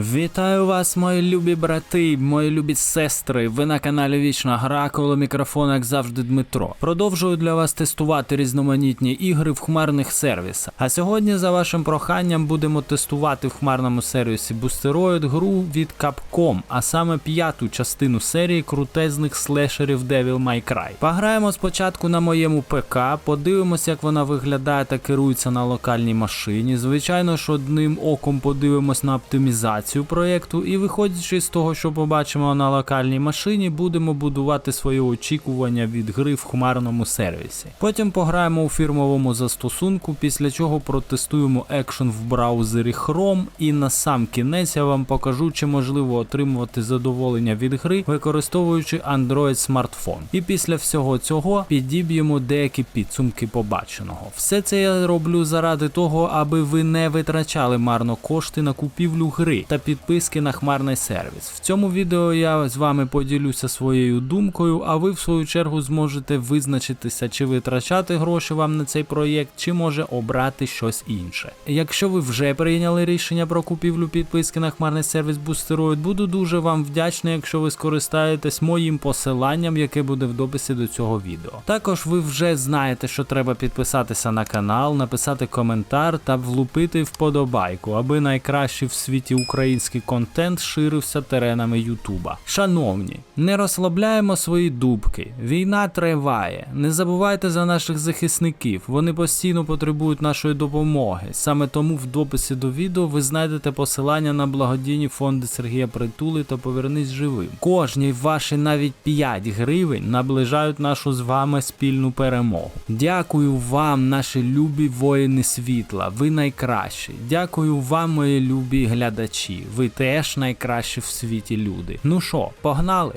Вітаю вас, мої любі брати, мої любі сестри. Ви на каналі Вічна Гра, коло мікрофона, як завжди, Дмитро. Продовжую для вас тестувати різноманітні ігри в хмарних сервісах. А сьогодні, за вашим проханням, будемо тестувати в хмарному сервісі Boosteroid гру від Capcom, а саме п'яту частину серії крутезних слешерів Devil May Cry. Пограємо спочатку на моєму ПК, подивимося, як вона виглядає та керується на локальній машині. Звичайно ж, одним оком подивимось на оптимізацію проєкту, і виходячи з того, що побачимо на локальній машині, будемо будувати свої очікування від гри в хмарному сервісі. Потім пограємо у фірмовому застосунку, після чого протестуємо екшен в браузері Chrome, і на сам кінець я вам покажу, чи можливо отримувати задоволення від гри, використовуючи Android смартфон. І після всього цього підіб'ємо деякі підсумки побаченого. Все це я роблю заради того, аби ви не витрачали марно кошти на купівлю гри та підписки на хмарний сервіс. В цьому відео я з вами поділюся своєю думкою, а ви в свою чергу зможете визначитися, чи витрачати гроші вам на цей проєкт, чи може обрати щось інше. Якщо ви вже прийняли рішення про купівлю підписки на хмарний сервіс Boosteroid, буду дуже вам вдячний, якщо ви скористаєтесь моїм посиланням, яке буде в дописі до цього відео. Також ви вже знаєте, що треба підписатися на канал, написати коментар та влупити вподобайку, аби найкращий в світі український контент ширився теренами Ютуба. Шановні, не розслабляємо свої дубки. Війна триває. Не забувайте за наших захисників. Вони постійно потребують нашої допомоги. Саме тому в дописі до відео ви знайдете посилання на благодійні фонди Сергія Притули та Повернись живим. Кожні ваші навіть 5 гривень наближають нашу з вами спільну перемогу. Дякую вам, наші любі воїни світла. Ви найкращі. Дякую вам, мої любі глядачі. Ви теж найкращі в світі люди. Ну що, погнали?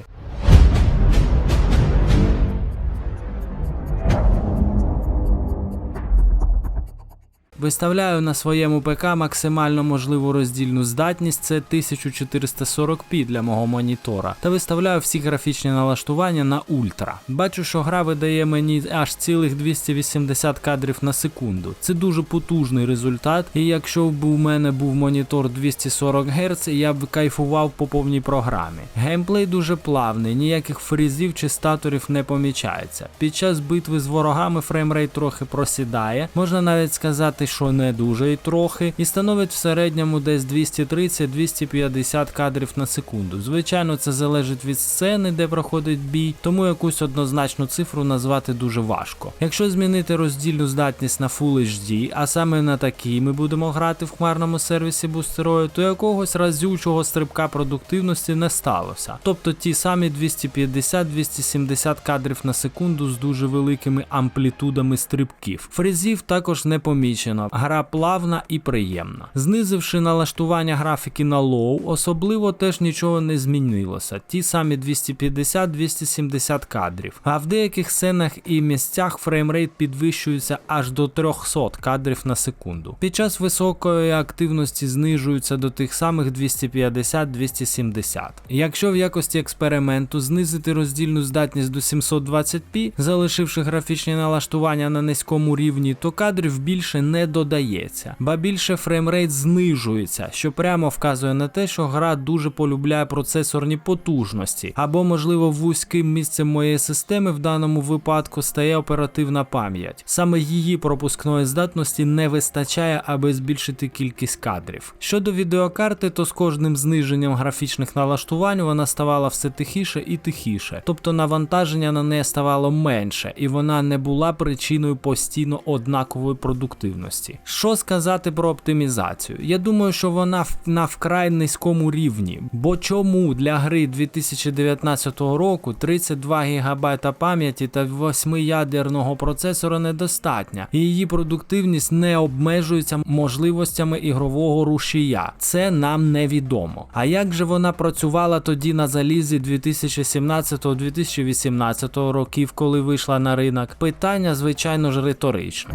Виставляю на своєму ПК максимально можливу роздільну здатність, це 1440p для мого монітора, та виставляю всі графічні налаштування на ультра. Бачу, що гра видає мені аж цілих 280 кадрів на секунду. Це дуже потужний результат, і якщо б у мене був монітор 240 Гц, я б кайфував по повній програмі. Геймплей дуже плавний, ніяких фрізів чи статорів не помічається. Під час битви з ворогами фреймрейт трохи просідає, можна навіть сказати, що не дуже і трохи, і становить в середньому десь 230-250 кадрів на секунду. Звичайно, це залежить від сцени, де проходить бій, тому якусь однозначну цифру назвати дуже важко. Якщо змінити роздільну здатність на Full HD, а саме на такій ми будемо грати в хмарному сервісі Boosteroid, то якогось разючого стрибка продуктивності не сталося. Тобто ті самі 250-270 кадрів на секунду з дуже великими амплітудами стрибків. Фрезів також не помічено. Гра плавна і приємна. Знизивши налаштування графіки на лоу, особливо теж нічого не змінилося. Ті самі 250-270 кадрів. А в деяких сценах і місцях фреймрейт підвищується аж до 300 кадрів на секунду. Під час високої активності знижуються до тих самих 250-270. Якщо в якості експерименту знизити роздільну здатність до 720p, залишивши графічні налаштування на низькому рівні, то кадрів більше не додається, ба більше фреймрейт знижується, що прямо вказує на те, що гра дуже полюбляє процесорні потужності, або, можливо, вузьким місцем моєї системи в даному випадку стає оперативна пам'ять. Саме її пропускної здатності не вистачає, аби збільшити кількість кадрів. Щодо відеокарти, то з кожним зниженням графічних налаштувань вона ставала все тихіше і тихіше, тобто навантаження на неї ставало менше, і вона не була причиною постійно однакової продуктивності. Що сказати про оптимізацію? Я думаю, що вона на вкрай низькому рівні. Бо чому для гри 2019 року 32 ГБ пам'яті та 8-ядерного процесора недостатня, і її продуктивність не обмежується можливостями ігрового рушія. Це нам невідомо. А як же вона працювала тоді на залізі 2017-2018 років, коли вийшла на ринок? Питання, звичайно ж, риторичне.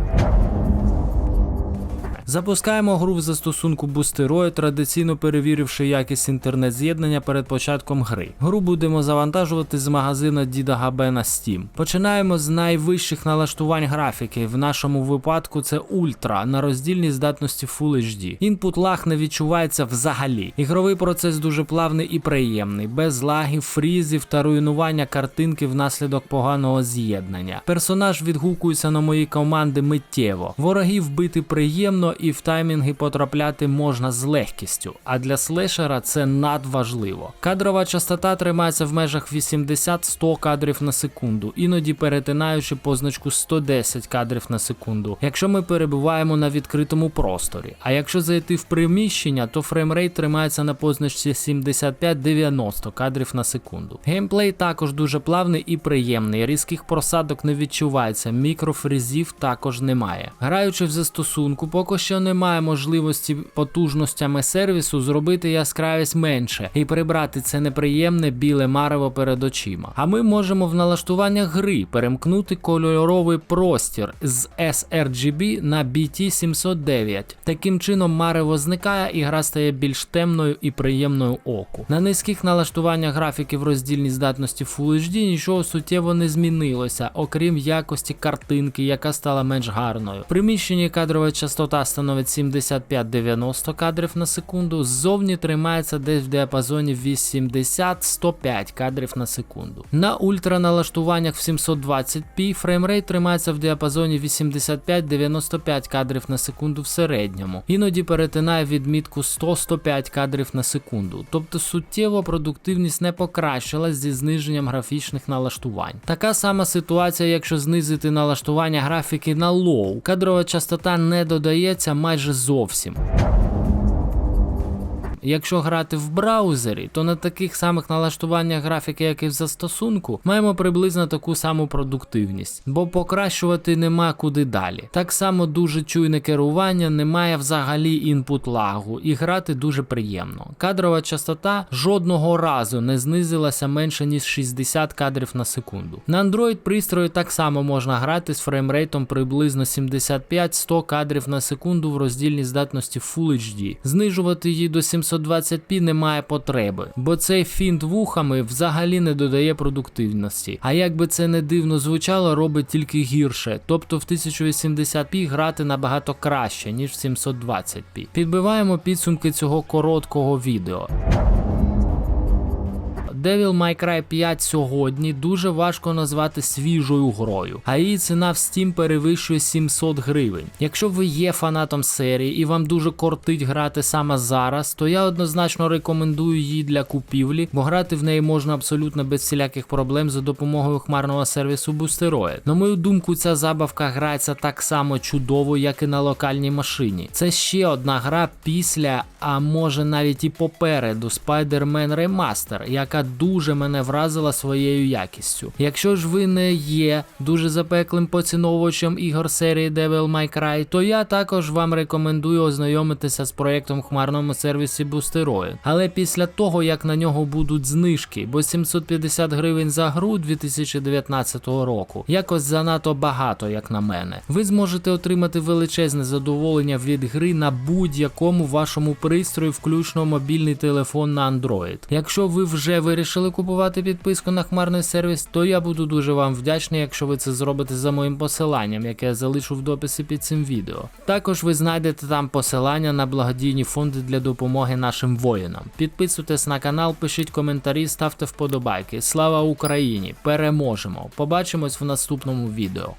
Запускаємо гру в застосунку Boosteroid, традиційно перевіривши якість інтернет-з'єднання перед початком гри. Гру будемо завантажувати з магазину Діда Габе на Steam. Починаємо з найвищих налаштувань графіки. В нашому випадку це Ультра на роздільній здатності Full HD. Інпут лаг не відчувається взагалі. Ігровий процес дуже плавний і приємний, без лагів, фрізів та руйнування картинки внаслідок поганого з'єднання. Персонаж відгукується на мої команди миттєво. Ворогів бити приємно і в таймінги потрапляти можна з легкістю, а для слешера це надважливо. Кадрова частота тримається в межах 80-100 кадрів на секунду, іноді перетинаючи позначку 110 кадрів на секунду, якщо ми перебуваємо на відкритому просторі. А якщо зайти в приміщення, то фреймрейт тримається на позначці 75-90 кадрів на секунду. Геймплей також дуже плавний і приємний, різких просадок не відчувається, мікрофрізів також немає. Граючи в застосунку, поки що немає можливості потужностями сервісу зробити яскравість менше і прибрати це неприємне біле марево перед очима. А ми можемо в налаштуваннях гри перемкнути кольоровий простір з sRGB на BT709. Таким чином марево зникає і гра стає більш темною і приємною оку. На низьких налаштуваннях графіки в роздільній здатності Full HD нічого суттєво не змінилося, окрім якості картинки, яка стала менш гарною. Приміщенні кадрова частота становить 75-90 кадрів на секунду, ззовні тримається десь в діапазоні 80-105 кадрів на секунду. На ультраналаштуваннях в 720p фреймрейт тримається в діапазоні 85-95 кадрів на секунду в середньому, іноді перетинає відмітку 100-105 кадрів на секунду, тобто суттєво продуктивність не покращилась зі зниженням графічних налаштувань. Така сама ситуація, якщо знизити налаштування графіки на лоу, кадрова частота не додається майже зовсім. Якщо грати в браузері, то на таких самих налаштуваннях графіки, як і в застосунку, маємо приблизно таку саму продуктивність, бо покращувати нема куди далі. Так само дуже чуйне керування, немає взагалі інпут лагу, і грати дуже приємно. Кадрова частота жодного разу не знизилася менше ніж 60 кадрів на секунду. На Android пристрої так само можна грати з фреймрейтом приблизно 75-100 кадрів на секунду в роздільній здатності Full HD. Знижувати її до 720p немає потреби, бо цей фінт вухами взагалі не додає продуктивності. А як би це не дивно звучало, робить тільки гірше. Тобто в 1080p грати набагато краще, ніж в 720p. Підбиваємо підсумки цього короткого відео. Devil May Cry 5 сьогодні дуже важко назвати свіжою грою, а її ціна в Steam перевищує 700 гривень. Якщо ви є фанатом серії і вам дуже кортить грати саме зараз, то я однозначно рекомендую її для купівлі, бо грати в неї можна абсолютно без всіляких проблем за допомогою хмарного сервісу Boosteroid. На мою думку, ця забавка грається так само чудово, як і на локальній машині. Це ще одна гра після, а може навіть і попереду Spider-Man Remaster, яка дуже мене вразила своєю якістю. Якщо ж ви не є дуже запеклим поціновувачем ігор серії Devil May Cry, то я також вам рекомендую ознайомитися з проєктом в хмарному сервісі Boosteroid. Але після того, як на нього будуть знижки, бо 750 гривень за гру 2019 року якось занадто багато, як на мене. Ви зможете отримати величезне задоволення від гри на будь-якому вашому пристрої, включно мобільний телефон на Android. Якщо ви вже вирішили купувати підписку на хмарний сервіс, то я буду дуже вам вдячний, якщо ви це зробите за моїм посиланням, яке я залишу в дописі під цим відео. Також ви знайдете там посилання на благодійні фонди для допомоги нашим воїнам. Підписуйтесь на канал, пишіть коментарі, ставте вподобайки. Слава Україні! Переможемо! Побачимось в наступному відео.